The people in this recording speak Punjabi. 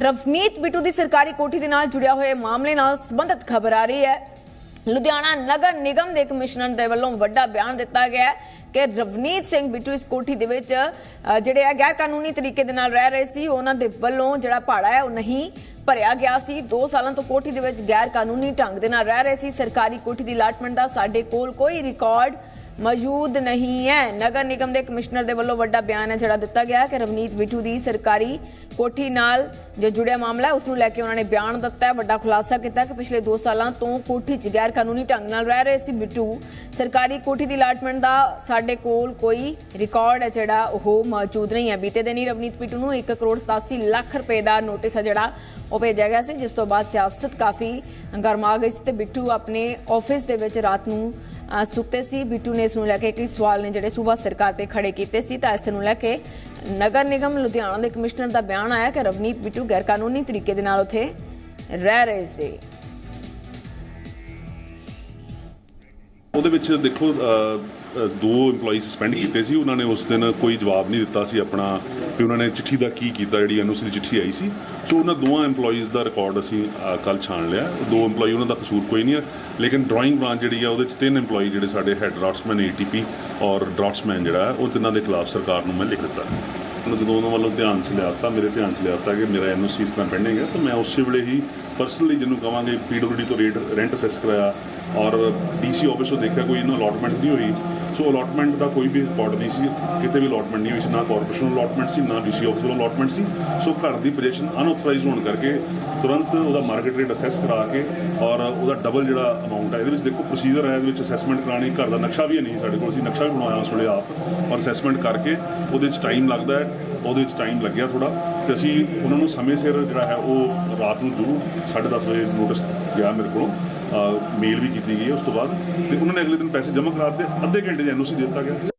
ਰਵਨੀਤ ਬਿੱਟੂ ਦੀ ਸਰਕਾਰੀ ਕੋਠੀ ਦੇ ਨਾਲ ਜੁੜਿਆ ਹੋਏ ਮਾਮਲੇ ਨਾਲ ਸੰਬੰਧਿਤ ਖਬਰ ਆ ਰਹੀ ਹੈ। ਲੁਧਿਆਣਾ ਨਗਰ ਨਿਗਮ ਦੇ ਕਮਿਸ਼ਨਰ ਦੇ ਵੱਲੋਂ ਵੱਡਾ ਬਿਆਨ ਦਿੱਤਾ ਗਿਆ ਕਿ ਰਵਨੀਤ ਸਿੰਘ ਬਿੱਟੂ ਇਸ ਕੋਠੀ ਦੇ ਵਿੱਚ ਜਿਹੜੇ ਆ ਗੈਰ ਕਾਨੂੰਨੀ ਤਰੀਕੇ ਦੇ ਨਾਲ ਰਹਿ ਰਹੇ ਸੀ, ਉਹਨਾਂ ਦੇ ਵੱਲੋਂ ਜਿਹੜਾ ਭਾੜਾ ਹੈ ਉਹ ਨਹੀਂ ਭਰਿਆ ਗਿਆ ਸੀ। 2 ਸਾਲਾਂ ਤੋਂ ਕੋਠੀ ਦੇ ਵਿੱਚ ਗੈਰ ਕਾਨੂੰਨੀ ਢੰਗ ਦੇ ਨਾਲ ਰਹਿ ਰਹੇ ਸੀ। ਸਰਕਾਰੀ ਕੋਠੀ ਦੀ ਅਲਾਟਮੈਂਟ ਦਾ ਸਾਡੇ ਕੋਲ ਕੋਈ ਰਿਕਾਰਡ ਮੌਜੂਦ ਨਹੀਂ ਹੈ। ਨਗਰ ਨਿਗਮ ਦੇ ਕਮਿਸ਼ਨਰ ਦੇ ਵੱਲੋਂ ਵੱਡਾ ਬਿਆਨ ਹੈ ਜਿਹੜਾ ਦਿੱਤਾ ਗਿਆ ਕਿ ਰਵਨੀਤ ਬਿੱਟੂ ਦੀ ਸਰਕਾਰੀ ਕੋਠੀ ਨਾਲ ਜੋ ਜੁੜਿਆ ਮਾਮਲਾ ਹੈ ਉਸ ਨੂੰ ਲੈ ਕੇ ਉਹਨਾਂ ਨੇ ਬਿਆਨ ਦਿੱਤਾ ਹੈ। ਵੱਡਾ ਖੁਲਾਸਾ ਕੀਤਾ ਕਿ ਪਿਛਲੇ 2 ਸਾਲਾਂ ਤੋਂ ਕੋਠੀ 'ਚ ਗੈਰ ਕਾਨੂੰਨੀ ਢੰਗ ਨਾਲ ਰਹਿ ਰਹੇ ਸੀ ਬਿੱਟੂ। ਸਰਕਾਰੀ ਕੋਠੀ ਦੀ ਅਲਾਟਮੈਂਟ ਦਾ ਸਾਡੇ ਕੋਲ ਕੋਈ ਰਿਕਾਰਡ ਹੈ ਜਿਹੜਾ ਉਹ ਮੌਜੂਦ ਨਹੀਂ ਹੈ। ਬੀਤੇ ਦਿਨ ਹੀ ਰਵਨੀਤ ਬਿੱਟੂ ਨੂੰ 1 ਕਰੋੜ 87 ਲੱਖ ਰੁਪਏ ਦਾ ਨੋਟਿਸ ਹੈ ਜਿਹੜਾ ਉਹ ਭੇਜਿਆ ਗਿਆ ਸੀ, ਜਿਸ ਤੋਂ ਬਾਅਦ ਸਿਆਸਤ ਕਾਫੀ ਗਰਮਾ ਗਈ ਸੀ ਤੇ ਬਿੱਟੂ ਆਪਣੇ ਆਫਿਸ ਦੇ ਵਿੱਚ ਰਾਤ ਨੂੰ ਸੁੱਤੇ ਸੀ, ਬਿੱਟੂ ਨੇ ਇਸ ਨੂੰ ਲੈ ਕੇ ਕਈ ਸਵਾਲ ਨੇ ਜਿਹੜੇ ਸੂਬਾ ਸਰਕਾਰ ਤੇ ਖੜੇ ਕੀਤੇ ਸੀ, ਤਾਂ ਇਸ ਨੂੰ ਲੈ ਕੇ ਨਗਰ ਨਿਗਮ ਲੁਧਿਆਣਾ ਦੇ ਕਮਿਸ਼ਨਰ ਦਾ ਬਿਆਨ ਆਇਆ ਕਿ ਰਵਨੀਤ, ਬਿੱਟੂ ਗੈਰ ਕਾਨੂੰਨੀ ਤਰੀਕੇ ਦੇ ਨਾਲ ਉੱਥੇ ਰਹਿ ਰਹੇ ਸੀ। ਉਹਦੇ ਵਿੱਚ ਦੇਖੋ ਦੋ EMPLOYEE ਸਸਪੈਂਡ ਕੀਤੇ ਸੀ। ਉਹਨਾਂ ਨੇ ਉਸ ਦਿਨ ਕੋਈ ਜਵਾਬ ਨਹੀਂ ਦਿੱਤਾ ਸੀ ਆਪਣਾ ਵੀ ਉਹਨਾਂ ਨੇ ਚਿੱਠੀ ਦਾ ਕੀ ਕੀਤਾ, ਜਿਹੜੀ ਐਨਓਸੀ ਦੀ ਚਿੱਠੀ ਆਈ ਸੀ। ਸੋ ਉਹਨਾਂ ਦੋਵਾਂ EMPLOYEES ਦਾ ਰਿਕਾਰਡ ਅਸੀਂ ਕੱਲ ਛਾਣ ਲਿਆ। ਦੋ EMPLOYEE, ਉਹਨਾਂ ਦਾ ਕਸੂਰ ਕੋਈ ਨਹੀਂ ਹੈ। ਲੇਕਿਨ ਡਰਾਇੰਗ ਬ੍ਰਾਂਚ ਜਿਹੜੀ ਆ, ਉਹਦੇ ਚ ਤਿੰਨ EMPLOYEE ਜਿਹੜੇ ਸਾਡੇ ਹੈਡ ਡਰਾਫਟਸਮੈਨ ਏਟੀਪੀ ਔਰ ਡਰਾਫਟਸਮੈਨ ਜਿਹੜਾ ਉਹ ਤਿੰਨਾਂ ਦੇ ਖਿਲਾਫ ਸਰਕਾਰ ਨੂੰ ਮੈਂ ਲਿਖ ਦਿੱਤਾ। ਉਹਨੂੰ ਜਦੋਂ ਉਹਨਾਂ ਵੱਲੋਂ ਧਿਆਨ ਚ ਲਿਆਤਾ ਮੇਰੇ ਧਿਆਨ ਚ ਲਿਆਤਾ ਕਿ ਮੇਰਾ ਐਨਓਸੀ ਇਸ ਤਰ੍ਹਾਂ ਪੈਂਡਿੰਗ ਹੈ, ਤਾਂ ਮੈਂ ਉਸੇ ਵੇਲੇ ਹੀ ਪਰਸਨਲੀ ਜਿਹਨੂੰ ਕਵਾਂਗੇ ਪੀਡਬਲਯੂਡੀ ਤੋਂ ਰੇਟ ਰੈਂਟ ਅਸੈਸ ਕਰਾਇਆ ਔਰ ਡੀਸੀ ਆਫਿਸ ਤੋਂ ਦੇਖਿਆ ਕੋਈ ਇਹਨਾਂ ਅਲਾਟਮੈਂਟ ਨਹੀਂ ਹੋਈ ਸੋ ਅਲਾਟਮੈਂਟ ਦਾ ਕੋਈ ਵੀ ਰਿਕਾਰਡ ਨਹੀਂ ਸੀ, ਕਿਤੇ ਵੀ ਅਲਾਟਮੈਂਟ ਨਹੀਂ ਹੋਈ ਸੀ, ਨਾ ਕਾਰਪੋਰੇਸ਼ਨ ਅਲਾਟਮੈਂਟ ਸੀ, ਨਾ ਡੀਸੀ ਆਫਿਸ ਵੱਲੋਂ ਅਲਾਟਮੈਂਟ ਸੀ ਸੋ ਘਰ ਦੀ ਪੋਜੀਸ਼ਨ ਅਨਆਥੋਰਾਈਜ਼ਡ ਹੋਣ ਕਰਕੇ ਤੁਰੰਤ ਉਹਦਾ ਮਾਰਕੀਟ ਰੇਟ ਅਸੈਸ ਕਰਾ ਕੇ ਔਰ ਉਹਦਾ ਡਬਲ ਜਿਹੜਾ ਅਮਾਉਂਟ ਹੈ ਇਹਦੇ ਵਿੱਚ ਦੇਖੋ ਪ੍ਰੋਸੀਜਰ ਹੈ ਇਹਦੇ ਵਿੱਚ ਅਸੈਸਮੈਂਟ ਕਰਾਣੀ ਘਰ ਦਾ ਨਕਸ਼ਾ ਵੀ ਹੈ ਨਹੀਂ ਸਾਡੇ ਕੋਲ, ਅਸੀਂ ਨਕਸ਼ਾ ਵੀ ਬਣਾਇਆ ਉਸ ਵੇਲੇ ਆਪ, ਔਰ ਅਸੈਸਮੈਂਟ ਕਰਕੇ ਉਹਦੇ ਵਿੱਚ ਟਾਈਮ ਲੱਗਦਾ ਹੈ, ਉਹਦੇ ਵਿੱਚ ਟਾਈਮ ਲੱਗਿਆ ਥੋੜਾ ਤੇ ਅਸੀਂ ਉਹਨਾਂ ਨੂੰ ਸਮੇਂ ਸਿਰ ਜਿਹੜਾ ਹੈ ਉਹ ਰਾਤ ਨੂੰ ਜ਼ਰੂਰ 10:30 ਵਜੇ ਨੋਟਿਸ ਗਿਆ ਮੇਰੇ ਕੋਲੋਂ ਮੇਲ ਵੀ ਕੀਤੀ ਗਈ ਹੈ ਉਸ ਤੋਂ ਬਾਅਦ, ਤੇ ਉਹਨਾਂ ਨੇ ਅਗਲੇ ਦਿਨ ਪੈਸੇ ਜਮ੍ਹਾਂ ਕਰਾ ਦਿੱਤੇ, ਅੱਧੇ ਘੰਟੇ 'ਚ ਐਨਓਸੀ ਦਿੱਤਾ ਗਿਆ।